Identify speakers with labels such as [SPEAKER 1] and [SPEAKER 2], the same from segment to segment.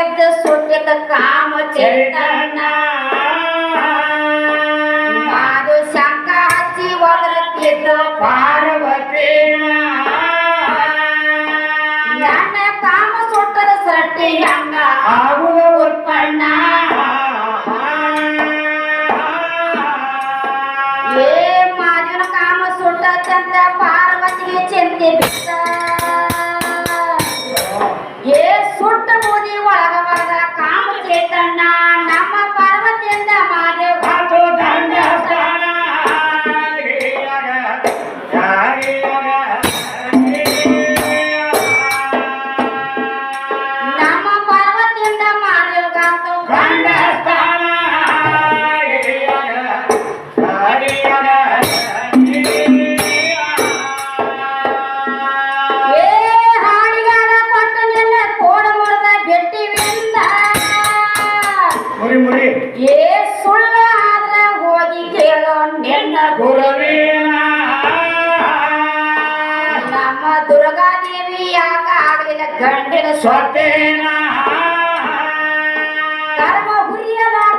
[SPEAKER 1] ಎದ್ದ ಸುಟ್ಟಿದ ಕಾಮ ಚೈತನ್ಯ ಮಾದು ಶಂಕ ಹಚ್ಚಿ ಒದರುತ್ತಿದ್ದ
[SPEAKER 2] ಪಾರ್ವತಿನ.
[SPEAKER 1] ನನ್ನ ಕಾಮ ಸೊಟ್ಟದ ಸೃಷ್ಟಿ ಹಂಗ
[SPEAKER 2] ಆಗುವ ಉತ್ಪನ್ನ?
[SPEAKER 1] ಏ ಮಾದಿನ ಕಾಮ ಸುಟ್ಟದಂತ ಪಾರ್ವತಿಗೆ ಚಿಂತೆ ಬಿಟ್ಟ Yeah.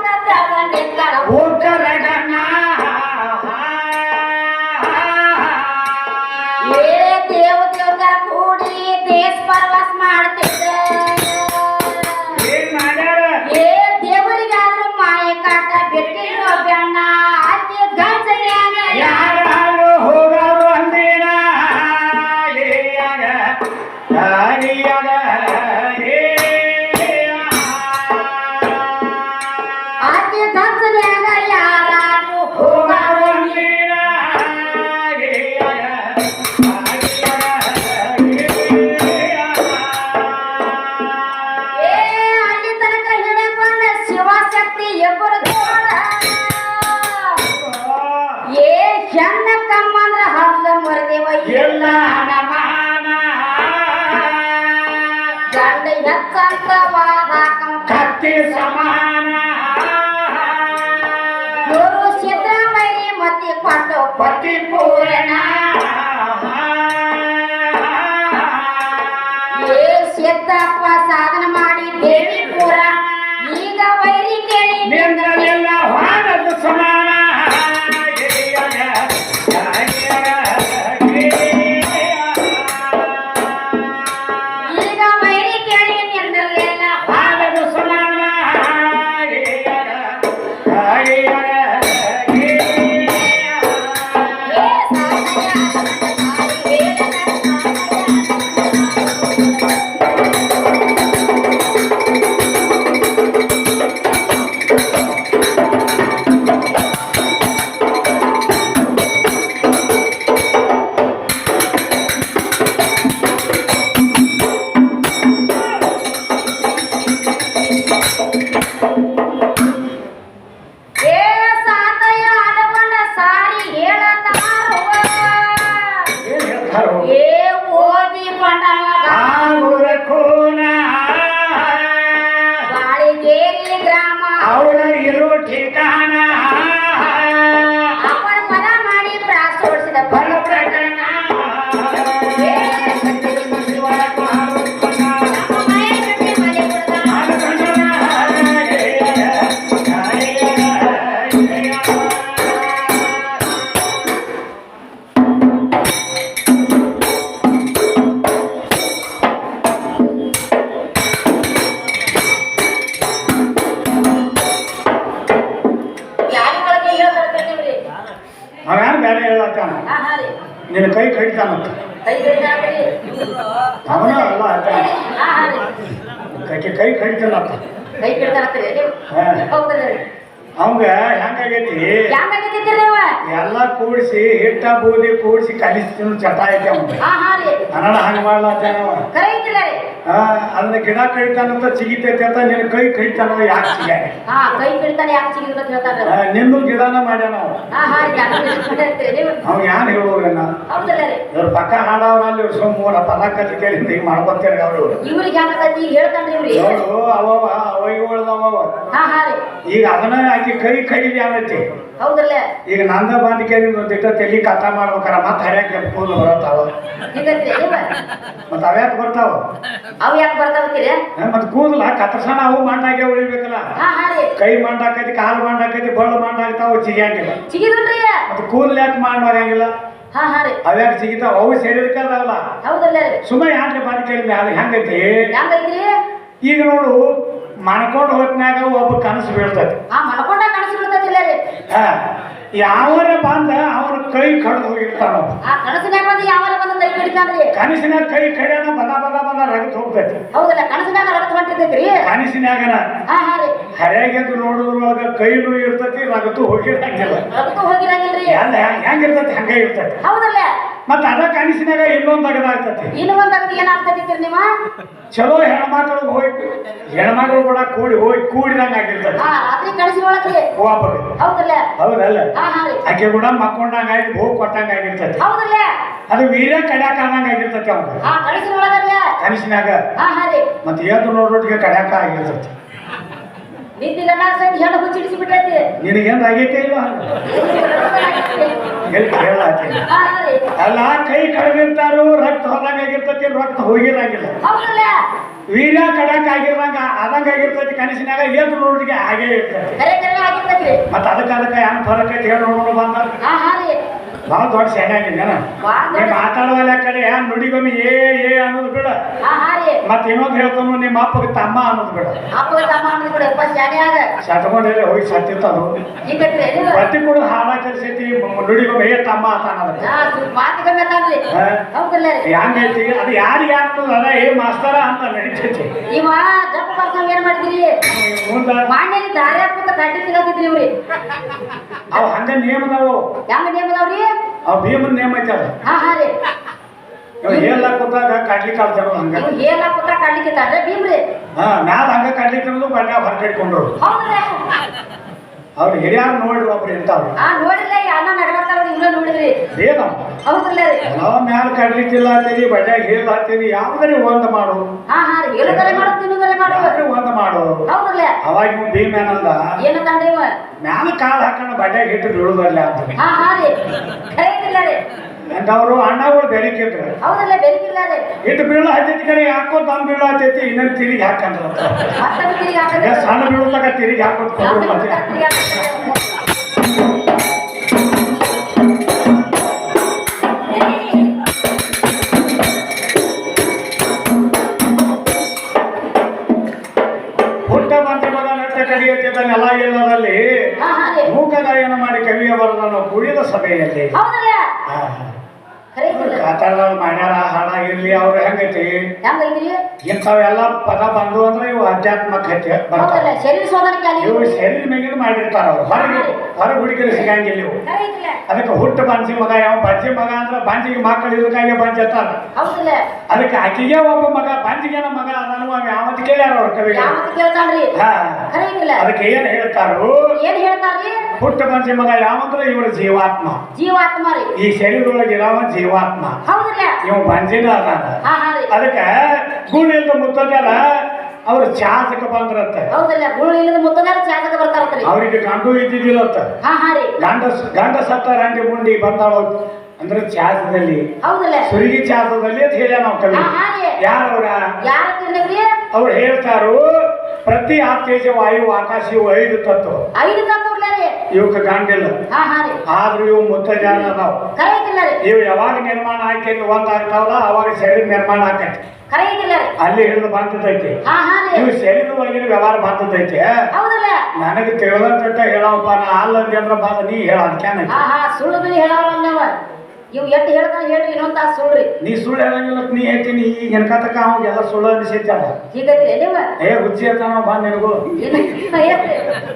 [SPEAKER 1] sama ನಿನ್ನ
[SPEAKER 2] ಕೈ ಕಡಿತಾನಂತ. ಅವನ ಅಲ್ಲ. ಕೈ ಕೈ ಕಡಿತಾನಂತ
[SPEAKER 1] ಕೈ.
[SPEAKER 2] ಅವಂಗ ಹೆಂಗಾಗೈತಿ? ಎಲ್ಲ ಕೂಡಿಸಿ ಹಿಟ್ಟ ಬೂದಿ ಕೂಡಿಸಿ ಕಲಿಸ್ತೀನಿ ಚಟ ಐತೆ
[SPEAKER 1] ರೀ.
[SPEAKER 2] ಕನ್ನಡ ಹಂಗ ಮಾಡ್ಲಾತಾನವ ಅದನ್ನ ಗಿಡ ಕಡಿತಾನಂತ ಸಿಗಿತೈತೆ ಅಂತ ನಿನ್ನ ಕೈ ಕಡಿತಾನ ಯಾಕೆ ಸಿಗ
[SPEAKER 1] ಹಾ, ಕೈ ಯಾಕೆ ಸಿಗಿದ್ರು.
[SPEAKER 2] ನಿಂದು ಗಿಡನ ಮಾಡ್ಯಾನ ಅವ? ಅವ್ ಯಾನ್ ಹೇಳೋರನ್ನ? ಇವ್ರ ಪಕ್ಕ ಹಾಡವ್ರ ಅಲ್ಲಿ ಇವ್ರ ಸುಮ್ಮ ಮೂರ ಪದ ಕಲಿ ಕೇಳಿ ಹಿಂಗ್ ಮಾಡ್ಕೊತೀರಿ ಅವ್ರು
[SPEAKER 1] ಇವ್ರಿಗೆ ಹೇಳ್ತಾನ್ರಿ ಇವ್ರಿ
[SPEAKER 2] ನೋಡು ಅವವ ಅವಯ್ಯಗಳದವ ಈಗ ಅದನ್ನ ಆಕಿ ಕೈ ಕಡಿಲಿ
[SPEAKER 1] ಹೌದಲ್ಲ?
[SPEAKER 2] ಈಗ ನಂದ ಬಾಂಧಿಕೆ ಒಂದಿಟ್ಟ ತಲೆ ಕಥ ಮಾಡ್ಬೇಕಾರ ಮತ್ತೆ ಹರ್ಯಾಕ ಕೂದಲು ಬರತ್ತಾವ ಮತ್ತೆ ಅವ್ಯಾಕೆ ಬರ್ತಾವ?
[SPEAKER 1] ಅವ್ ಯಾಕೆ ಬರ್ತಾವ
[SPEAKER 2] ಮತ್ತೆ ಕೂದಲ ಕತ್ತರ್ಸಣ ಅವು ಮಂಡಾಗೆ ಉಳಿಬೇಕಲ್ಲ? ಕೈ ಮಂಡಾಕೈತಿ ಕಾಲು ಮಂಡಾಕೈತಿ ಬಳ್ಳು ಮಂಡಾಗ್ತಾವ ಚಿಗಿಯಂಗಿಲ್ಲ ಮತ್ತೆ ಕೂದಲು ಯಾಕೆ
[SPEAKER 1] ಮಾಡ್ ರೀ.
[SPEAKER 2] ಅವ್ಯಾಕೆ ಸಿಗಿತಾವ ಅವು ಸೇರಿರ್ಕಲ್ದಾವಲ್ಲ ಸುಮ್ಮನೆ ಯಾಕೆ ಅದು ಹೆಂಗೈತಿ? ಈಗ ನೋಡು ಮಾಡ್ಕೊಂಡು ಹೊತ್ನ್ಯಾಗ ಒಬ್ಬ ಕನಸು ಬೀಳ್ತೈತಿ
[SPEAKER 1] ಹಾ ಮನ್ಕೊಂಡ ಕನಸು ಬಿಡ್ತೈತಿಲ್ಲ ರೀ
[SPEAKER 2] ಹಾ ಯಾವರ ಬಂದ ಅವರ ಕೈ ಕಡ್ದು ಹೋಗಿರ್ತಾನ
[SPEAKER 1] ಕನಸಿನಾಗ ಬಂದು ಕೈ
[SPEAKER 2] ಕಡ್ಯಾನ ಬದ ಬದ ಬದ ರಗತ್ ಹೋಗ್ತೈತಿ.
[SPEAKER 1] ಹೌದಲ್ಲ ಕನಸಿನಾಗ ರಕ್ತ ಹೊಂಟಿರ್ತೈತ್ರಿ?
[SPEAKER 2] ಕನಸಿನ್ಯಾಗನ
[SPEAKER 1] ಹಾ ಹಾ ರೀ.
[SPEAKER 2] ಹರ್ಯಾಗೆದ್ದು ನೋಡಿದ್ರೊಳಗ ಕೈನು ಇರ್ತತಿ ರಗತು ಹೋಗಿರಂಗಿಲ್ಲ. ಹೆಂಗಿರ್ತತಿ ಹಂಗ ಇರ್ತೈತಿ.
[SPEAKER 1] ಹೌದಲ್ಲ.
[SPEAKER 2] ಮತ್ತ ಅದ ಕನಸಿನಾಗ ಇನ್ನೊಂದ್ ಆಗ್ತತಿ.
[SPEAKER 1] ಇನ್ನು ಒಂದ್ ಅಗದಿ ಏನಾಗ್ತೈತಿ ನೀವ?
[SPEAKER 2] ಚಲೋ ಹೆಣ್ಮಕ್ಳು ಹೋಗಿ ಹೆಣ್ಮಕ್ಳು ಕೂಡ ಕೂಡಿ ಹೋಗಿ ಕೂಡಿದಂಗ ಆಗಿರ್ತದೆ
[SPEAKER 1] ಹಾ ರಾತ್ರಿ ಹೌದಲ್ಲ?
[SPEAKER 2] ಹೌದಲ್ಲ ಆಕೆ ಕೂಡ ಮಕ್ಕೊಂಡಂಗ ಆಗಿ ಹೋಗಿ ಕೊಟ್ಟಂಗ ಆಗಿರ್ತದೆ
[SPEAKER 1] ಹೌದಲ್ಲ
[SPEAKER 2] ಅದು ವೀರ ಕಡ್ಯಾಕ ಅನ್ನಂಗ ಆಗಿರ್ತತಿ ಅವ್ನು ಕನಸಿನಾಗ ಮತ್ತೆ ಏತು ನೋಡ್ರೊಟ್ಟಿಗೆ ಕಡ್ಯಾಕ ಆಗಿರ್ತೈತಿ.
[SPEAKER 1] ನಿಂತಿ ಗಂಡ ಸೈಡ್ ಹೆಣ್ಣು ಹುಚ್ಚಿಡಿಸಿ ಬಿಟ್ಟೈತಿ.
[SPEAKER 2] ನಿನಗೇನ್ ಆಗೈತೆ ಇಲ್ಲ ಎಲ್ಲಿ ಕೇಳಾತಿ
[SPEAKER 1] ಹಾ ಹಾ ರೀ
[SPEAKER 2] ಅಲ್ಲ ಕೈ ಕಳೆದಿರ್ತಾರು ರಕ್ತ ಹೋದಂಗ ಆಗಿರ್ತೈತಿ ರಕ್ತ ಹೋಗಿರಂಗಿಲ್ಲ.
[SPEAKER 1] ವೀರ
[SPEAKER 2] ವೀರ್ಯ ಕಡಕ್ ಆಗಿರಂಗ ಆದಂಗ ಆಗಿರ್ತೈತಿ ಕನಸಿನಾಗ ಏನು ನೋಡಿಗೆ ಹಾಗೆ
[SPEAKER 1] ಆಗಿರ್ತೈತ್ರಿ.
[SPEAKER 2] ಮತ್ತೆ ಅದಕ್ಕೆ ಅದಕ್ಕೆ ಹೆಂಗ್ ಫರಕ್ ಐತಿ ಹೇಳಿ ನೋಡೋಣ ಬಂದ. ಭಾಳ ದೊಡ್ಡ ಆಗಿದ್ದೇನ
[SPEAKER 1] ಭಾಳ ದೊಡ್ಡ-
[SPEAKER 2] ಮಾತಾಡುವಲ್ಲ ಕಡೆ ನುಡಿಗೊಮ್ಮೆ ಏ ಏ ಅನ್ನೋದು ಬಿಡ. ಮತ್ತೆ ಇನ್ನೊಂದು ಹೇಳ್ತಾನು ನಿಮ್ಮ ಅಪ್ಪಗೆ ತಮ್ಮ ಅನ್ನೋದು ಬಿಡ. ಸತ್ಕೊಂಡೆಲ್ಲ ಹೋಗಿ ಸತ್ತಿರ್ತಾನು
[SPEAKER 1] ಅದು
[SPEAKER 2] ಪ್ರತಿ ಕೂಡ ಹಾಡ ಕಲ್ಸೈತಿ ನುಡಿಗೊಮ್ಮೆ ಏ ತಮ್ಮ ಅಂತ ಅದಕ್ಕೆ
[SPEAKER 1] ಹಾ ಸ್ವಲ್ಪ ಮಾತಿಗೊಮ್ಮೆ ತಾನ್ರಿ.
[SPEAKER 2] ಹಾ.
[SPEAKER 1] ಹೌದಲ್ಲ ರೀ.
[SPEAKER 2] ಅದು ಯಾರಿಗೆ ಆಗ್ತದ ಅದ ಏ ಮಾಸ್ತಾರ ಅಂತ ನಡೀತೈತಿ.
[SPEAKER 1] ಇವ ಜಪ್ಪ ಬರ್ಸಂಗ ಏನ್ ಮಾಡ್ತೀರಿ ಕಟ್ಟಿ ಇವ್ರಿ.
[SPEAKER 2] ಅವು ಹಂಗ ನೇಮದವು
[SPEAKER 1] ಹೆಂಗ ನೇಮದವ್ರಿ
[SPEAKER 2] ಅವು ಭೀಮನ್ ನೇಮ ಐತಲ್ಲ
[SPEAKER 1] ಹಾ ಹಾ ರೀ.
[SPEAKER 2] ಕೂತಾಗ ಕಡ್ಲಿ ಕಾಲ್ ತರೋದು ಹಂಗ?
[SPEAKER 1] ಹೇಳ ಹಾಕುತ್ತ ಕಡ್ಲಿಕ್ಕೆ ಭೀಮ್ರಿ.
[SPEAKER 2] ಹಾ ಮ್ಯಾಲ ಹಂಗ ಕಾಡ್ಲಿಕ್ಕೆ ತರೋದು ಬಣ್ಣ ಹೊರಗಡ್ಕೊಂಡ್ರು
[SPEAKER 1] ಹೌದ್ರಿ.
[SPEAKER 2] ಅವ್ರು ಹಿರಿಯಾರು ನೋಡ್ರಿ ಒಬ್ರು
[SPEAKER 1] ಹಾ ನೋಡಿಲ್ಲ ಈ ಅಣ್ಣ ನಗರತ್ತಾರ ಇವ್ರ ನೋಡಿದ್ರಿ.
[SPEAKER 2] ಏನು
[SPEAKER 1] ಹೌದ್ರಲ್ಲ ರೀ
[SPEAKER 2] ನಾವು ಮ್ಯಾಲ ಕಡ್ಲಿಕ್ಕಿಲ್ಲ ಅಂತೀರಿ ಬಡ್ಯಾಗ ಹೇಳ ಹಾಕ್ತೀರಿ ಯಾವ್ದಾರಿ ಒಂದ್ ಮಾಡು.
[SPEAKER 1] ಹಾ ಹಾ ರೀ. ಹೇಳುದರೆ ಮಾಡು ತಿನ್ನುದರೆ ಮಾಡು.
[SPEAKER 2] ಯಾವ್ದಾರಿ ಒಂದ್ ಮಾಡು.
[SPEAKER 1] ಹೌದ್ರಲ್ಲ.
[SPEAKER 2] ಅವಾಗ ನೀವು ಭೀಮ್ ಏನಂದ?
[SPEAKER 1] ಇವ?
[SPEAKER 2] ಮ್ಯಾಲ ಕಾಳು ಹಾಕೊಂಡು ಬಡ್ಯಾಗ ಹಿಟ್ಟು ಬೀಳುದಲ್ಲ ಅಂತ
[SPEAKER 1] ಹಾ ಹಾ ರೀ. ಖರೀದಿಲ್ಲ ರೀ.
[SPEAKER 2] ಅವರು ಅಣ್ಣಗಳು ಬೆಳಿಕಿದ್ರು
[SPEAKER 1] ಹೌದಲ್ಲ
[SPEAKER 2] ಹಿಟ್ಟು ಬೀಳು ಹತ್ತೈತಿ ಕಡೆ ಯಾಕೋ ದಮ್ ಬೀಳು ಹತ್ತೈತಿ ಇನ್ನೊಂದು ತಿರುಗಿ ಹಾಕಂದ್ರ. ಸಣ್ಣ ಬೀಳುತ್ತಾಗ ತಿರುಗಿ ಹಾಕೋದು ಎಲ್ಲ ಹುಟ್ಟ ಬಂದ ಮಗ ನಟ್ಟ ಕಡಿಯುತ್ತಿದ್ದ ನೆಲ ಮೂಕ ಗಾಯನ ಮಾಡಿ ಕವಿಯ ನಾನು ಕುಡಿದ ಸಭೆಯಲ್ಲಿ. ಕಾತಾರದಲ್ಲಿ ಮಾಡ್ಯಾರ ಹಾಡಾಗಿರ್ಲಿ ಅವ್ರು ಹೆಂಗೈತಿ?
[SPEAKER 1] ಹೆಂಗೈತ್ರಿ?
[SPEAKER 2] ಇಂಥವೆಲ್ಲ ಪದ ಬಂದು ಅಂದ್ರೆ ಇವು ಅಧ್ಯಾತ್ಮಕ ಹತ್ಯೆ ಬರ್ತಾವ.
[SPEAKER 1] ಹೌದಲ್ಲ ಶರೀರ ಸೋದನಕ್ಕೆ
[SPEAKER 2] ಇವು. ಶರೀರ ಮೇಗಿನ ಮಾಡಿರ್ತಾರ ಅವ್ರು. ಹೊರಗೆ ಹೊರಗೆ ಹುಡುಗಿರು ಸಿಗಂಗಿಲ್ಲ ಇವು. ಅದಕ್ಕೆ ಹುಟ್ಟು ಬಂಜಿ ಮಗ ಯಾವ ಬಾಂಜಿ ಮಗ ಅಂದ್ರೆ ಬಂಜಿಗೆ ಮಕ್ಕಳು ಇದಕ್ಕಾಗಿ
[SPEAKER 1] ಹೌದಲ್ಲ.
[SPEAKER 2] ಅದಕ್ಕೆ ಆಕೆಗೆ ಒಬ್ಬ ಮಗ ಬಂಜಿಗೆ ಮಗ ಅದನ್ನು ಯಾವತ್ ಯಾವತ್ತು ಕೇಳ್ಯಾರ ಅವ್ರ
[SPEAKER 1] ಖರೀದಿಲ್ಲ
[SPEAKER 2] ಅದಕ್ಕೆ ಏನ್ ಹೇಳ್ತಾರೋ?
[SPEAKER 1] ಏನ್ ಹೇಳ್ತಾರ್ರಿ?
[SPEAKER 2] ಹುಟ್ಟು ಮನುಷ್ಯ ಮಗ ಯಾವಂದ್ರೆ ಇವರ ಜೀವಾತ್ಮ.
[SPEAKER 1] ಜೀವಾತ್ಮ ರೀ.
[SPEAKER 2] ಈ ಶರೀರದೊಳಗೆ ಇರಾವ ಜೀವಾತ್ಮ.
[SPEAKER 1] ಹೌದಲ್ಲ
[SPEAKER 2] ಇವ ಬಂಜಿನ ಅದಾನ.
[SPEAKER 1] ಹಾ ಹಾ ರೀ.
[SPEAKER 2] ಅದಕ್ಕೆ ಗುಣಿಲ್ದ ಮುತ್ತದಾರ ಅವ್ರ ಚಾಸಕ ಬಂದ್ರಂತ.
[SPEAKER 1] ಹೌದಲ್ಲ ಗುಣ ಇಲ್ಲದ ಮುತ್ತದಾರ ಚಾತಕ ಬರ್ತಾರತ್ರಿ
[SPEAKER 2] ಅವ್ರಿಗೆ ಗಂಡು ಇದ್ದಿದ್ದಿಲ್ಲಂತ.
[SPEAKER 1] ಹಾ ಹಾ ರೀ.
[SPEAKER 2] ಗಂಡ ಗಂಡ ಸತ್ತ ರಂಡಿ ಮುಂಡಿ ಬಂದಾಳ ಅಂದ್ರೆ ಚಾಸದಲ್ಲಿ
[SPEAKER 1] ಹೌದಲ್ಲ
[SPEAKER 2] ಸುರಿಗಿ ಚಾಸದಲ್ಲಿ ಅಂತ ಹೇಳ ನಾವು ಕವಿ. ಯಾರವ್ರ? ಅವ್ರು ಹೇಳ್ತಾರು ಪ್ರತಿ ಆತ್ಮೇಜ ವಾಯು ಆಕಾಶ ಇವು ಐದು ತತ್ವ.
[SPEAKER 1] ಐದು ರೀ.
[SPEAKER 2] ಇವಕ್ಕೆ ಗಾಂಡಿಲ್ಲ ಆದ್ರೂ ಇವು ಮುತ್ತಜಾನ ಅದಾವ. ಇವು ಯಾವಾಗ ನಿರ್ಮಾಣ ಆಕೈತಿ ಒಂದಾಗ್ತಾವಲ್ಲ ಅವಾಗ ಶರೀರ ನಿರ್ಮಾಣ ಆಕೈತಿ. ಅಲ್ಲಿ ಹಿಡಿದು ಬಂದದೈತಿ
[SPEAKER 1] ಹಾ ಹಾ ಒಳಗಿನ
[SPEAKER 2] ಇವು ವ್ಯವಹಾರ ಬಂದದೈತಿ ನನಗೆ ತಿಳಿದಂತ ಹೇಳವಪ್ಪ ನಾ ಅಲ್ಲ ಅಂದ್ರೆ ಬಾ ನೀ ಹೇಳ ಅದಕ್ಕೆ
[SPEAKER 1] ಇವ್ ಎಟ್ ಹೇಳ್ತಾನೆ ಹೇಳ್ರಿ ಇನ್ನೊಂದ್ ತಾಸು ಸುಳ್ಳ್ರಿ
[SPEAKER 2] ನೀ ಸುಳ್ಳು ಹೇಳಂಗಿಲ್ಲ ನೀ ಹೇಳ್ತೀನಿ ಈಗ ಹೆಣ್ಕತಕ್ಕ ಅವಾಗ ಎಲ್ಲ ಸುಳ್ಳು ಅನಿಸೈತಲ್ಲ
[SPEAKER 1] ಹೀಗೈತ್ರಿ ನೀವು
[SPEAKER 2] ಏ ಹುಚ್ಚಿ ಇರ್ತಾನ ಬಾ ನಿನಗೂ.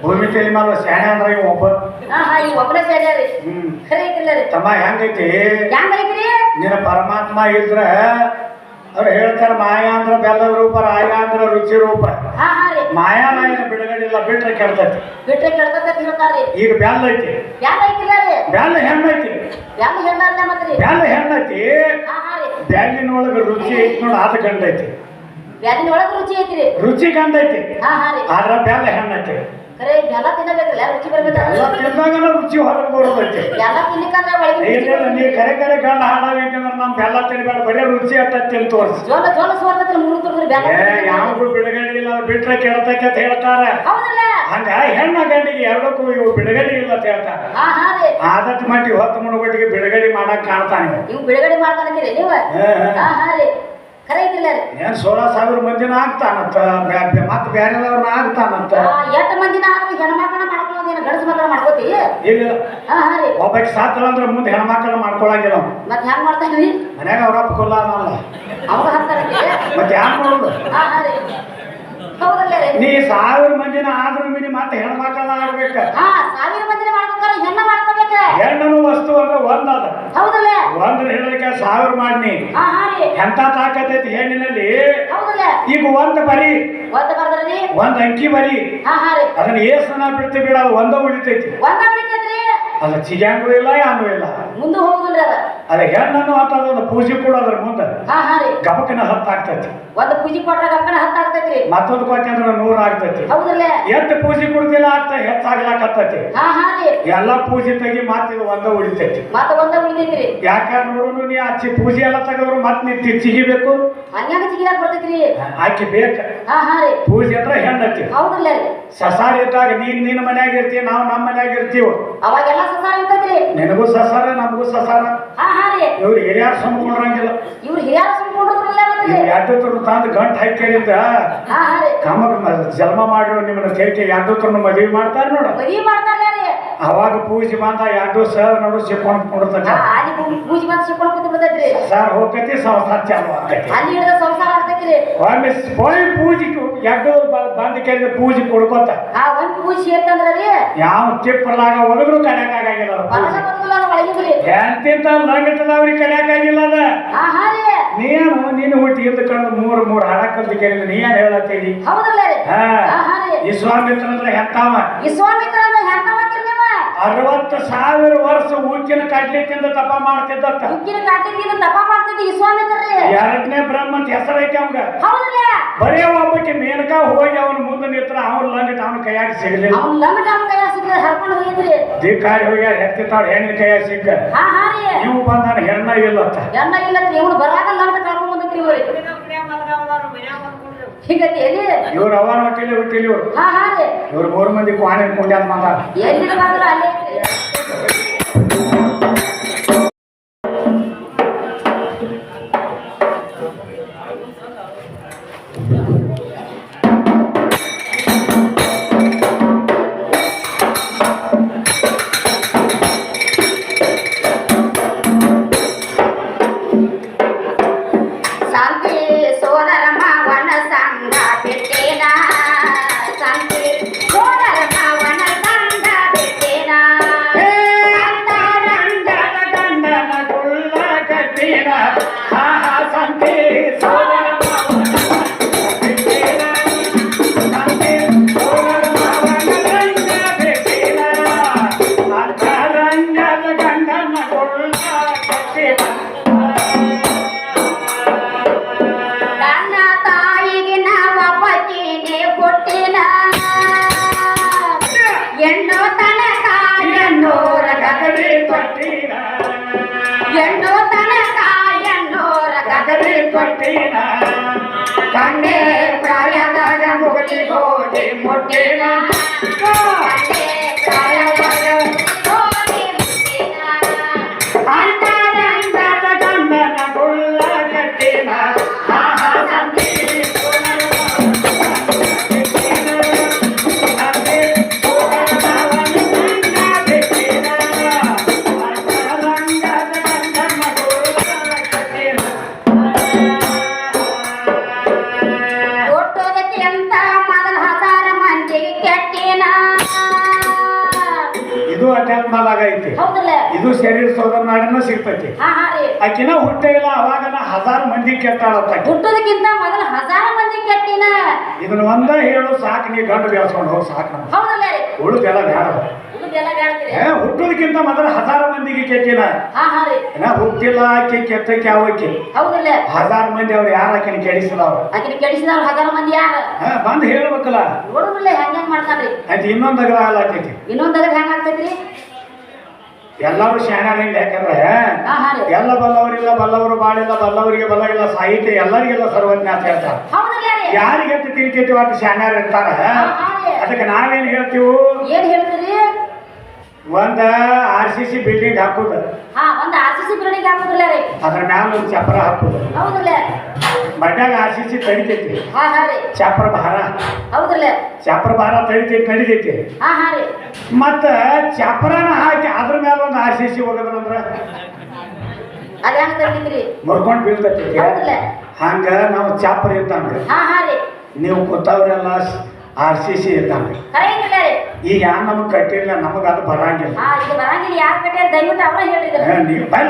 [SPEAKER 2] ಭೂಮಿ ತಲೆ ಮೇಲೆ ಸ್ಯಾಣೆ ಅಂದ್ರ ಇವ್ ಒಬ್ಬ.
[SPEAKER 1] ಹಾ ಹಾ ಈ ಒಬ್ಬನೇ ಸರಿ ರೀ.
[SPEAKER 2] ಹ್ಮ್.
[SPEAKER 1] ಖರೀದಿಲ್ಲ ರೀ
[SPEAKER 2] ತಮ್ಮ ಹೆಂಗೈತಿ?
[SPEAKER 1] ಹೆಂಗೈತ್ರಿ?
[SPEAKER 2] ನಿನ್ನ ಪರಮಾತ್ಮ ಇದ್ರ ಅವ್ರು ಹೇಳ್ತಾರೆ ಮಾಯಾ ಅಂದ್ರ ಬೆಲ್ಲದ ರೂಪ ರಾಯ ಅಂದ್ರ ರುಚಿ ರೂಪ
[SPEAKER 1] ಹಾ ಹಾ ರೀ.
[SPEAKER 2] ಮಾಯಾರಾಯನ ಬಿಡುಗಡಿಲ್ಲ ಬಿಟ್ರೆ ಕೆಡ್ತೈತಿ.
[SPEAKER 1] ಬಿಟ್ರೆ ಕೆಡ್ತೈತಿ ಹೇಳ್ತಾರೆ.
[SPEAKER 2] ಈಗ ಬೆಲ್ಲ ಐತಿ.
[SPEAKER 1] ಹೆಂಗೈತಿಲ್ಲ ರೀ.
[SPEAKER 2] ಬೆಲ್ಲ ಹೆಣ್ಣೈತಿ
[SPEAKER 1] ಹೆಂಗ್ ಹೇಳ್ತಾರಲ್ಲ ಮತ್ರಿ.
[SPEAKER 2] ಬೆಲ್ಲ ಹೆಣ್ಣೈತಿ
[SPEAKER 1] ಹಾ ಹಾ ರೀ.
[SPEAKER 2] ಬೆಳ್ಳಿನೊಳಗೆ ರುಚಿ ಐತಿ ನೋಡಿ ಆದ ಗಂಡೈತಿ.
[SPEAKER 1] ಬ್ಯಾದಿನ ರುಚಿ ರುಚಿ ರೀ.
[SPEAKER 2] ರುಚಿ ಗಂಡೈತಿ.
[SPEAKER 1] ಹಾ ಹಾ ರೀ.
[SPEAKER 2] ಆದ್ರ ಬೆಲ್ಲ ಹೆಣ್ಣೈತಿ
[SPEAKER 1] ಕರೆ ಬೆಲ್ಲ ತಿನ್ನಬೇಕಲ್ಲ ರುಚಿ ಬರ್ಬೇಕ?
[SPEAKER 2] ಎಲ್ಲ ತಿಂದಾಗನ ರುಚಿ ಹೊರಗೆ ಬರೋದೈತಿ
[SPEAKER 1] ಒಳಗಿನ ರುಚಿ
[SPEAKER 2] ಏನಿಲ್ಲ ನೀ ಕರೆ ಕರೆ ಗಂಡ ಹಾಡಾಗಂತಂದ್ರೆ ನಮ್ಮ ಬೆಲ್ಲ ತಿನ್ಬೇಡ ಬರೀ ರುಚಿ ಅಟ್ಟ ತಿನ್ ತೋರ್ಸಿ.
[SPEAKER 1] ಜೋಲ ಜೋಲ ಸೋರ್ತೈತಿ ಮೂರು ತುರ್ದ್ರೆ ಬೆಲ್ಲ.
[SPEAKER 2] ಯಾವ್ದು ಬಿಡುಗಡೆ ಇಲ್ಲ ಬಿಟ್ರೆ ಕೆಡತೈತೆ ಅಂತ ಹೇಳ್ತಾರ.
[SPEAKER 1] ಹೌದಲ್ಲ?
[SPEAKER 2] ಹಂಗ ಹೆಣ್ಣ ಗಂಡಿಗೆ ಎರಡಕ್ಕೂ ಇವು ಬಿಡುಗಡೆ ಇಲ್ಲ ಅಂತ ಹೇಳ್ತಾರ. ಆದತ್ ಮಟ್ಟಿಗೆ ಹೊತ್ತು ಮುಳುಗಟ್ಟಿಗೆ ಬಿಡುಗಡೆ ಮಾಡಕ್ ಕಾಣ್ತಾನೆ
[SPEAKER 1] ನೀವು ಬಿಡುಗಡೆ ಮಾಡ್ತಾನೆ ನೀವು?
[SPEAKER 2] ಹಾ, ಹಾ.
[SPEAKER 1] ಹಾ ಹಾ ರೀ. ಖರೆ ಇಲ್ಲ ರೀ
[SPEAKER 2] ಏನ್ ಸೋಳ ಸಾವಿರ ಮಂದಿನ ಆಗ್ತಾನಂತ? ಮತ್ತೆ ಬೇರೆದವ್ರನ್ನ ಆಗ್ತಾನಂತ?
[SPEAKER 1] ಎಷ್ಟ್ ಮಂದಿನ ಆದ್ರೂ ಹೆಣ್ಮಕ್ಳನ್ನ ಏನು ಗಂಡಸ ಮಕ್ಕಳ ಮಾಡ್ಕೋತಿ?
[SPEAKER 2] ಇಲ್ಲ.
[SPEAKER 1] ಹಾ ಹಾ ರೀ.
[SPEAKER 2] ಒಬ್ಬಕ್ಕೆ ಸಾತಳ ಅಂದ್ರೆ ಮುಂದೆ ಹೆಣ್ಮಕ್ಳನ್ನ ಮಾಡ್ಕೊಳಂಗಿಲ್ಲ ಮತ್ತೆ
[SPEAKER 1] ಮತ್ ಹೆಂಗ್ ಮಾಡ್ತಾನ್ರಿ?
[SPEAKER 2] ಮನ್ಯಾಗ ಅವ್ರಪ್ಪ ಕೊಲ್ಲ ಅನ್ನಲ್ಲ
[SPEAKER 1] ಅವಾಗ ಹಾಕ್ತಾರಂತೆ
[SPEAKER 2] ಮತ್ತೆ ಯಾಕೆ ಮಾಡೋದು?
[SPEAKER 1] ಹಾ ಹಾ ರೀ. ಹೌದಲ್ಲ
[SPEAKER 2] ನೀ ಸಾವಿರ ಮಂದಿನ ಆದ್ರೂ ಮಿನಿ ಮತ್ತೆ ಹೆಣ್ಮಕ್ಳನ್ನ ಆಡ್ಬೇಕು.
[SPEAKER 1] ಹಾ ಸಾವಿರ ಮಂದಿನ ಮಾಡ್ಬೇಕಾದ್ರೆ ಹೆಣ್ಣು ಮಾಡ್ಕೋಬೇಕ
[SPEAKER 2] ಹೆಣ್ಣನು ವಸ್ತು ಅಂದ್ರೆ ಒಂದದ
[SPEAKER 1] ಹೌದಲ್ಲ?
[SPEAKER 2] ಒಂದ್ರ ಹೇಳಲಿಕ್ಕೆ ಸಾವಿರ ಮಾಡಿ ಎಂತ ತಾಕತೈತಿ ಹೆಣ್ಣಿನಲ್ಲಿ? ಈಗ ಒಂದ್ ಬರಿ.
[SPEAKER 1] ಒಂದ
[SPEAKER 2] ಅಂಕಿ ಬರಿ. ಅದನ್ನ ಏಸನ ಬಿಡ್ತಿ ಬಿಡ ಅದು ಒಂದ ಉಳಿತೈತಿ.
[SPEAKER 1] ಅಲ್ಲ
[SPEAKER 2] ಅದ ಚಿಗ್ಯಾಂಗೂ ಇಲ್ಲ ಯಾನು ಇಲ್ಲ.
[SPEAKER 1] ಮುಂದೆ ಹೋಗುದಿಲ್ಲ ಅದ
[SPEAKER 2] ಹೆಣ್ಣನ್ನು ಅಂತ ಒಂದು ಪೂಜೆ ಕೂಡ ಅದ್ರ ಮುಂದೆ.
[SPEAKER 1] ಹಾ ಹಾ ರೀ.
[SPEAKER 2] ಗಬಕನ ಹತ್ತಾಗ್ತೈತಿ
[SPEAKER 1] ಒಂದು ಪೂಜೆ ಕೊಟ್ರಾಗ ಅಪ್ಪನ ಆಗ್ತೈತಿ
[SPEAKER 2] ಮತ್ತೊಂದು ಕೊಟ್ಟೆ ಅಂದ್ರೆ ನೂರ ಆಗ್ತೈತಿ.
[SPEAKER 1] ಹೌದಲ್ಲ
[SPEAKER 2] ಎಷ್ಟು ಪೂಜೆ ಕೊಡ್ತಿಲ್ಲ ಅಂತ ಹೆಚ್ಚಾಗ್ಲಾಕತ್ತೈತಿ.
[SPEAKER 1] ಹಾ ಹಾ ರೀ.
[SPEAKER 2] ಎಲ್ಲ ಪೂಜೆ ತೆಗಿ ಮತ್ತಿದು ಒಂದ ಉಳಿತೈತಿ.
[SPEAKER 1] ಮತ್ತ ಒಂದ ಉಳಿದೈತ್ರಿ
[SPEAKER 2] ಯಾಕ ನೋಡುನು ನೀ ಆಚೆ ಪೂಜೆ ಎಲ್ಲ ತಗೋರು ಮತ್ತೆ ನೀ ಚಿಗಿಬೇಕು.
[SPEAKER 1] ಹಂಗ್ಯಾಂಗ ಬರ್ತೈತಿ ಬರ್ತೈತ್ರಿ.
[SPEAKER 2] ಆಕೆ ಬೇಕ
[SPEAKER 1] ಹಾ ಹಾ ರೀ.
[SPEAKER 2] ಪೂಜೆ ಅಂದ್ರೆ ಹೆಣ್ಣತಿ
[SPEAKER 1] ಹೌದಲ್ಲ ರೀ.
[SPEAKER 2] ಸಸಾರ ಇದ್ದಾಗ ನೀನ್ ನಿನ್ನ ಮನ್ಯಾಗ ಇರ್ತೀವಿ ನಾವು ನಮ್ಮ ಮನ್ಯಾಗ ಇರ್ತೀವಿ.
[SPEAKER 1] ಅವಾಗೆಲ್ಲ ಸಸಾರ ಇರ್ತೈತ್ರಿ
[SPEAKER 2] ನಿನಗೂ ಸಸಾರ ನಮಗೂ ಸಸಾರ.
[SPEAKER 1] ಹಾ ಹಾ ರೀ.
[SPEAKER 2] ಇವ್ರು ಹಿರಿಯರ್ ಸುಮ್ಕೊಂಡ್ರಂಗಿಲ್ಲ
[SPEAKER 1] ಇವ್ರು ಹಿರಿಯರ ಸುಮ್ಕೊಂಡ್ರಲ್ಲ
[SPEAKER 2] ಎಡ್ಡತ್ರ ತಂದು ಗಂಟ್ ಹಾಕ್ಯರಿಂದ
[SPEAKER 1] ಹಾ ಹಾ ರೀ.
[SPEAKER 2] ಕಮಗ ಜನ್ಮ ಮಾಡಿರೋ ನಿಮ್ಮನ್ನ ಕೇಳ್ಕೆ ಎಡ್ಡತ್ರನ್ನು ಮದುವೆ ಮಾಡ್ತಾರೆ ನೋಡು.
[SPEAKER 1] ಮದುವೆ ಮಾಡ್ತಾರೆ
[SPEAKER 2] ಅವಾಗ ಪೂಜೆ ಬಂದ ಎರಡು ಸರ್ ನಡು ಸಿಕ್ಕೊಂಡು
[SPEAKER 1] ಅಲ್ಲಿ ಪೂಜೆ ಬಂದ್ ಸಿಕ್ಕೊಂಡ್ ಕೂತ್ ಬಿಡ್ತೈತ್ರಿ.
[SPEAKER 2] ಸರ್ ಹೋಗ್ತೈತಿ ಸಂಸಾರ ಚಾಲು ಆಗ್ತೈತಿ.
[SPEAKER 1] ಅಲ್ಲಿ ಹಿಡಿದ ಸಂಸಾರ ಆಗ್ತೈತ್ರಿ.
[SPEAKER 2] ಒಮ್ಮೆ ಪೂಜೆ ಎರಡು ಬಂದ ಕೇಳಿದ ಪೂಜೆ ಕೊಡ್ಕೊತ.
[SPEAKER 1] ಆ ಒಂದ್ ಪೂಜೆ ಸೇರ್ತಂದ್ರ ರೀ
[SPEAKER 2] ಯಾವ ತಿಪ್ಪಲಾಗ ಒಳಗ್ರು ಕಡ್ಯಾಕಾಗಿಲ್ಲ ಎಂತಿಂತ ಲಂಗಟದವ್ರಿಗೆ ಕಡ್ಯಾಕಾಗಿಲ್ಲ ಅದ. ನೀನು ನೀನು ಹುಟ್ಟಿ ಇದ್ದ ಮೂರ್ ಮೂರು ಮೂರು ಹಾಡ ಕಲ್ತು ಕೇಳಿದ ನೀ ಏನ್ ಹೇಳತ್ತೀರಿ?
[SPEAKER 1] ಹೌದಲ್ಲ ರೀ.
[SPEAKER 2] ಹಾ.
[SPEAKER 1] ಈ
[SPEAKER 2] ಸ್ವಾಮಿತ್ರ ಅಂದ್ರೆ ಹೆತ್ತಾವ
[SPEAKER 1] ಈ ಅಂದ್ರೆ ಹೆಂಗ ಮಾತಿರಿ ನೀವ
[SPEAKER 2] ಅರವತ್ತು ಸಾವಿರ ವರ್ಷ ಉಕ್ಕಿನ ಕಡ್ಲಿಕ್ಕಿಂದ ತಪ ಮಾಡ್ತಿದ್ದತ್ತ.
[SPEAKER 1] ಉಕ್ಕಿನ ಕಾಟಿಂದ ತಪ ಮಾಡ್ತಿದ್ದಿ ವಿಶ್ವಾಮಿತ್ರ ರೀ
[SPEAKER 2] ಎರಡನೇ ಬ್ರಹ್ಮಂತ ಹೆಸರು ಹೆಸರೈತೆ ಅವಂಗ.
[SPEAKER 1] ಹೌದಲ್ಲ.
[SPEAKER 2] ಬರೇ ಒಬ್ಬಕ್ಕೆ ಮೇನಕಾ ಹೋಗಿ ಅವನ ಮುಂದೆ ನಿಂತ್ರ ಅವನ ಲಂಗಟ ಅವನ ಕೈಯಾಗ ಸಿಗಲಿಲ್ಲ.
[SPEAKER 1] ಅವ್ನ ಲಂಗಟ ಅವ್ನ ಕೈಯಾಗ ಸಿಕ್ಕರೆ ಹರ್ಕೊಂಡು ಹೋಗಿದ್ರಿ.
[SPEAKER 2] ಧಿಕಾರಿ ಹೋಗ್ಯಾರ ಹೆತ್ತಿತ್ತಾಳ ಹೆಣ್ಣಿನ ಕೈಯಾಗ ಸಿಕ್ಕ
[SPEAKER 1] ಹಾ ಹಾ ರೀ.
[SPEAKER 2] ಇವು ಬಂದ ಹೆಣ್ಣ ಇಲ್ಲತ್ತ.
[SPEAKER 1] ಹೆಣ್ಣ ಇಲ್ಲ ಇವನು ಬರಾಗ ಲಂಗಟ ಕರ್ಕೊಂಡ್ ಇವ್ರಿ ಹೀಗತಿ ಎಲ್ಲಿ
[SPEAKER 2] ಇವ್ರು ಅವನ ಹೊಟ್ಟಿಲಿ ಹುಟ್ಟಿಲಿ ಇವ್ರು
[SPEAKER 1] ಹಾ ಹಾ ರೀ
[SPEAKER 2] ಇವ್ರು ಮೂರು ಮಂದಿ ಕ್ವಾಣಿ ಕುಂಡ್ಯಾನ ಬಂದಾರ
[SPEAKER 1] ಎಲ್ಲಿ ಬಂದ್ರ ಅಲ್ಲೇ
[SPEAKER 2] ಗಂಡನ ಗುಳ್ಳ ಕಟ್ಟಿನ ಆಹಾ ಆಕಿನ ಹುಟ್ಟೆ ಇಲ್ಲ ಅವಾಗನ ಹಜಾರ್ ಮಂದಿ ಕೆಟ್ಟಾಳತ್ತ.
[SPEAKER 1] ಹುಟ್ಟೋದಕ್ಕಿಂತ ಮೊದಲ ಹಜಾರ ಮಂದಿ ಕೆಟ್ಟಿನ.
[SPEAKER 2] ಇದನ್ನ ಒಂದ ಹೇಳು ಸಾಕು ನೀ ಗಂಡು ಬೆಳೆಸ್ಕೊಂಡು ಹೋಗಿ ಸಾಕು ನಮ್ಗೆ
[SPEAKER 1] ಹೌದಲ್ಲ ರೀ.
[SPEAKER 2] ಉಳಿದೆಲ್ಲ ಬೇಡ ಹುಟ್ಟೋದಕ್ಕಿಂತ ಮೊದಲು ಹಜಾರ ಮಂದಿಗೆ ಕೆಟ್ಟಿನ. ಹುಟ್ಟಿಲ್ಲ ಆಕಿ ಕೆಟ್ಟಕ್ಕೆ ಯಾವಕ್ಕೆ
[SPEAKER 1] ಹೌದಿಲ್ಲ.
[SPEAKER 2] ಹಜಾರ್ ಮಂದಿ ಅವ್ರು ಯಾರು ಆಕಿನ ಅವ್ರು
[SPEAKER 1] ಆಕಿನ ಕೆಡಿಸಿದವ್ರು ಹଜାର ಮಂದಿ ಯಾರ?
[SPEAKER 2] ಹಾ ಬಂದು ಹೇಳ್ಬೇಕಲ್ಲ.
[SPEAKER 1] ನೋಡುದಿಲ್ಲ ಹೆಂಗ್ ಹೆಂಗ್ ಮಾಡ್ತಾನ್ರಿ.
[SPEAKER 2] ಆಯ್ತು ಇನ್ನೊಂದು ಅಗಲ ಆಕೈತಿ.
[SPEAKER 1] ಇನ್ನೊಂದಾಗ ಹೆಂಗ್ ಆಗ್ತೈತ್ರಿ?
[SPEAKER 2] ಎಲ್ಲರೂ ಶಾಣ್ಯಾರಂಗ್ ಯಾಕಂದ್ರೆ ಎಲ್ಲ ಬಲ್ಲವರಿಲ್ಲ ಬಲ್ಲವರು ಬಾಳಿಲ್ಲ ಬಲ್ಲವರಿಗೆ ಬಲ್ಲ ಇಲ್ಲ ಸಾಹಿತ್ಯ ಎಲ್ಲರಿಗೆಲ್ಲ ಸರ್ವಜ್ಞ ಅಂತ ಹೇಳ್ತಾರೆ. ಯಾರಿಗೆ ಎಷ್ಟು ಅಂತ ಶಾಣ್ಯಾರ ಇರ್ತಾರ ಅದಕ್ಕೆ ನಾವೇನ್ ಹೇಳ್ತೀವಿ? ಒಂದ ಆರ್ ಸಿ ಸಿ ಬಿಲ್ಡಿಂಗ್ ಹಾಕುದು. ಅದ್ರ ಮ್ಯಾಲ ಒಂದು ಚಪ್ಪರ ಹಾಕುದು.
[SPEAKER 1] ಹೌದಿಲ್ಲ
[SPEAKER 2] ಆಶಿಸಿ ತಡಿತೈತಿ.
[SPEAKER 1] ಹಾ ಹಾ ರೀ.
[SPEAKER 2] ಚಪ್ರ ಭಾರ.
[SPEAKER 1] ಚಾಪರ
[SPEAKER 2] ಚಪ್ರ ಭಾರ ತಡಿತೈತಿ ನಡಿತೈತಿ
[SPEAKER 1] ಹಾ ಹಾ ರೀ.
[SPEAKER 2] ಮತ್ತ ಚಾಪರನ ಹಾಕಿ ಅದ್ರ ಮೇಲೆ ಒಂದು ಆರ್ ಸಿ ಸಿ ಹೋಗದ್ರಂದ್ರ
[SPEAKER 1] ಅದ್ ಹೆಂಗ್
[SPEAKER 2] ಮುರ್ಕೊಂಡ್ ಬೀಳ್ತೈತಿ.
[SPEAKER 1] ಹೌದಿಲ್ಲ
[SPEAKER 2] ಹಂಗ ನಾವು ಚಾಪ್ರ ಇದ್ದಂಗ.
[SPEAKER 1] ಹಾ ಹಾ ರೀ.
[SPEAKER 2] ನೀವು ಕೂತವ್ರೆಲ್ಲ ಆರ್ ಸಿ ಸಿ ಇದ್ದಂಗ.
[SPEAKER 1] ಕರೆ ಇಲ್ಲ ರೀ.
[SPEAKER 2] ಈಗ ಯಾರು ನಮಗ್ ಕಟ್ಟಿಲ್ಲ ನಮಗ ಅದು ಬರಂಗಿಲ್ಲ.
[SPEAKER 1] ಹಾ ಇದು ಬರಂಗಿಲ್ಲ. ಯಾರ್ ಕಟ್ಯಾರ ದಯವಿಟ್ಟು ಅವ್ರ ಹೇಳಿದ್ರು
[SPEAKER 2] ಏ, ನೀವು ಬೈಲ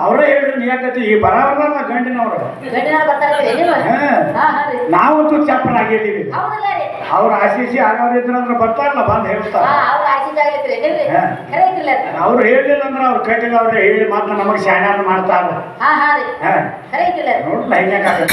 [SPEAKER 2] ಅವರೇ ಹೇಳ್ರಿ ನೀ ಯಾಕತಿ ಈ ಬರವಲ್ಲ ಗಂಡಿನವ್ರು.
[SPEAKER 1] ಗಂಡಿನ ಬರ್ತಾರಲ್ರಿ ನೀವು
[SPEAKER 2] ಹಾ.
[SPEAKER 1] ಹಾ ಹಾ ರೀ.
[SPEAKER 2] ನಾವಂತೂ ಚಪ್ಪನಾಗಿದ್ದೀವಿ ಆಗಿದ್ದೀವಿ
[SPEAKER 1] ಹೌದಿಲ್ಲ ರೀ.
[SPEAKER 2] ಅವ್ರ ಆಶೀಸಿ ಆಗೋರು ಇದ್ರಂದ್ರ ಬರ್ತಾರಲ್ಲ ಬಂದು ಹೇಳ್ತಾರ.
[SPEAKER 1] ಹಾ ಅವ್ರ ಆಸೀಸ್ ಆಗ್ಲಿತ್ರಿ ನೀವ್ರಿ
[SPEAKER 2] ಹಾ.
[SPEAKER 1] ಕರೆ ಐತಿಲ್ಲ
[SPEAKER 2] ಅವ್ರು ಹೇಳಿಲ್ಲ ಅಂದ್ರೆ ಅವ್ರು ಕಟ್ಟಿಲ್ಲ ಅವ್ರೆ ಹೇಳಿ ಮಾತ್ರ ನಮಗ್ ಶಾಣ್ಯಾರ ಮಾಡ್ತಾರ.
[SPEAKER 1] ಹಾ ಹಾ ರೀ.
[SPEAKER 2] ಹಾ.
[SPEAKER 1] ಕರೆ ಐತಿಲ್ಲ ರೀ
[SPEAKER 2] ನೋಡ್ಲ ಹಿಂಗಾಗತ್ತೆ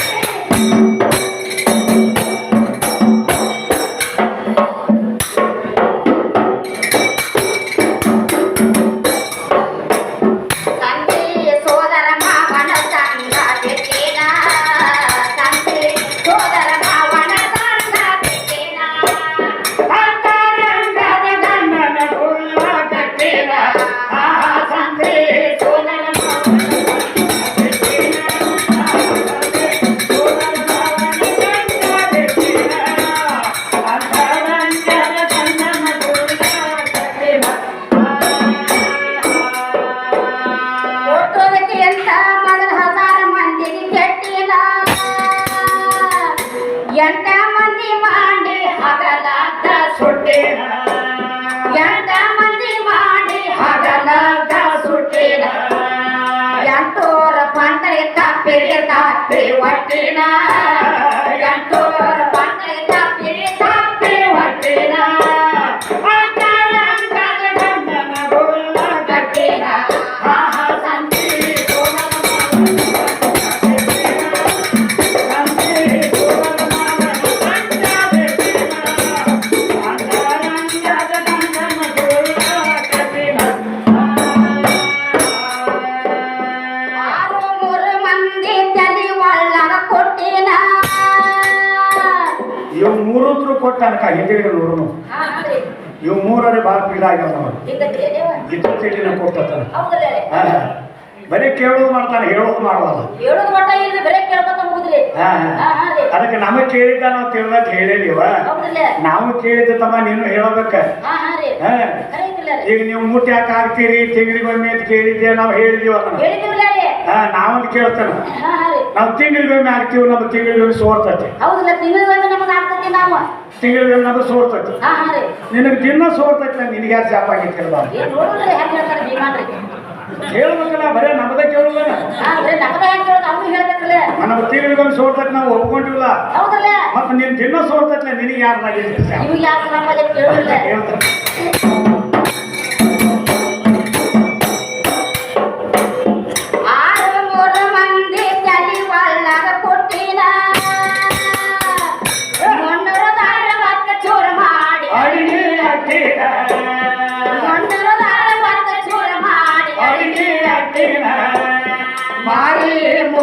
[SPEAKER 2] ಚೀಟಿನ ಕೊಟ್ಟತನ ಬರೀ ಕೇಳೋದು ಮಾಡ್ತಾನೆ ಹೇಳೋದು ಮಾಡವಲ್ಲ.
[SPEAKER 1] ಹೇಳೋದ್ ಮಟ್ಟ ಬರೇ ಕೇಳ್ಕೊತ
[SPEAKER 2] ಹಾ ಅದಕ್ಕೆ ನಮಗೆ ಕೇಳಿದ್ದ ನಾವು ಹೇಳಿದೀವ
[SPEAKER 1] ಹೌದ್ರಲ್ಲ?
[SPEAKER 2] ನಾವು ಕೇಳಿದ ತಮ್ಮ ನೀನು ಹೇಳಬೇಕ. ಈಗ ನೀವು ಮುಟ್ಟಿ ಯಾಕೆ ಹಾಕ್ತೀರಿ ತಿಂಗಳಿಗೊಮ್ಮೆ ಅಂತ ಕೇಳಿದ್ದೆ ನಾವು ಹೇಳಿದೀವ ಅದನ್ನ
[SPEAKER 1] ಹೇಳಿದಿಲ್ಲ ರೀ.
[SPEAKER 2] ಹಾ ನಾವಂತ ಕೇಳ್ತೇನೆ ನಾವು ತಿಂಗಳಿಗೊಮ್ಮೆ ಹಾಕ್ತೀವಿ ನಮ್ಮ ತಿಂಗಳಿಗೊಮ್ಮೆ ಸೋರ್ತತಿ.
[SPEAKER 1] ಹೌದಲ್ಲ ತಿಂಗಳಿಗೊಮ್ಮೆ ನಮಗ್ ಆಗ್ತೈತಿ ನಾವು.
[SPEAKER 2] ತಿಂಗಳಿಗೊಮ್ಮೆ ನಮಗೆ ಸೋರ್ತತಿ.
[SPEAKER 1] ಹಾ ಹಾ ರೀ.
[SPEAKER 2] ನಿನಗೆ ದಿನ ಸೋರ್ತೈತಿ ನಿನಗೆ ಯಾರು ಶಾಪ ಆಗಿತ್ತು ಅಲ್ವಾ
[SPEAKER 1] ಏನ್ ನೋಡಿದ್ರಿ ಹೆಂಗ್ ಹೇಳ್ತಾರೆ ಭೀಮಾನ್ರಿ
[SPEAKER 2] ಹೇಳ್ಬೇಕಲ್ಲ ಬರೇ ನಮ್ಮದೇ ಕೇಳುದಲ್ಲ
[SPEAKER 1] ಹಾ ಬರೀ ನಮ್ಮದ ಹೆಂಗ್ ಕೇಳೋದು? ಅವ್ನು ಹೇಳ್ಬೇಕಲ್ಲ.
[SPEAKER 2] ನಮ್ಮ ತಿಂಗಳಿಗೊಮ್ಮೆ ಸೋರ್ತೈತಿ ನಾವು ಒಪ್ಕೊಂಡಿಲ್ಲ
[SPEAKER 1] ಹೌದಲ್ಲ.
[SPEAKER 2] ಮತ್ತೆ ನಿನ್ ದಿನ ಸೋರ್ತೈತಿ ನಿನಗೆ ಯಾರು
[SPEAKER 1] ಆಗಿ ಕೇಳಿಲ್ಲ
[SPEAKER 2] ಹೇಳ್ತಾರೆ.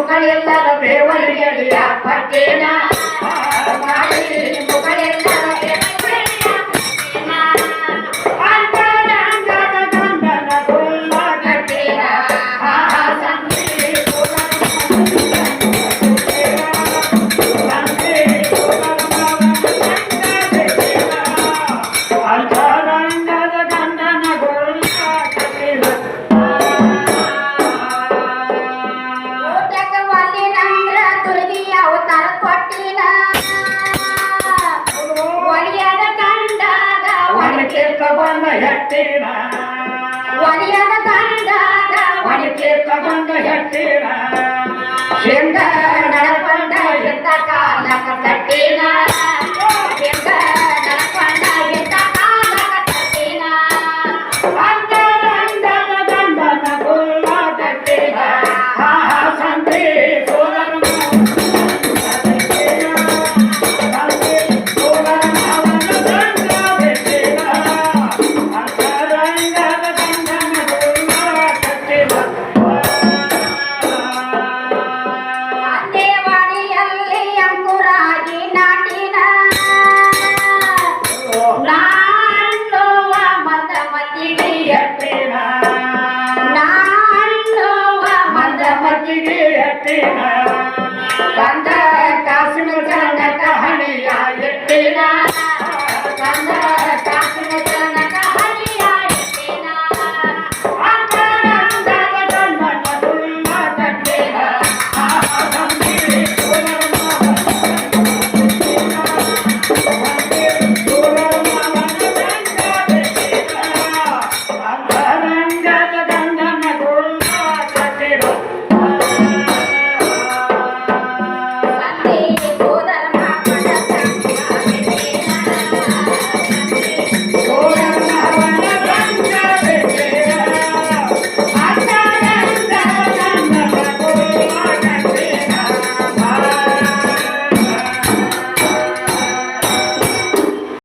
[SPEAKER 1] ಮಾರಿ ಮುಖಳಿಲ್ಲದ ದೇವರಿಗೆ ಅಡಿಯ ಪಟ್ಟಿನ ಮಾರಿ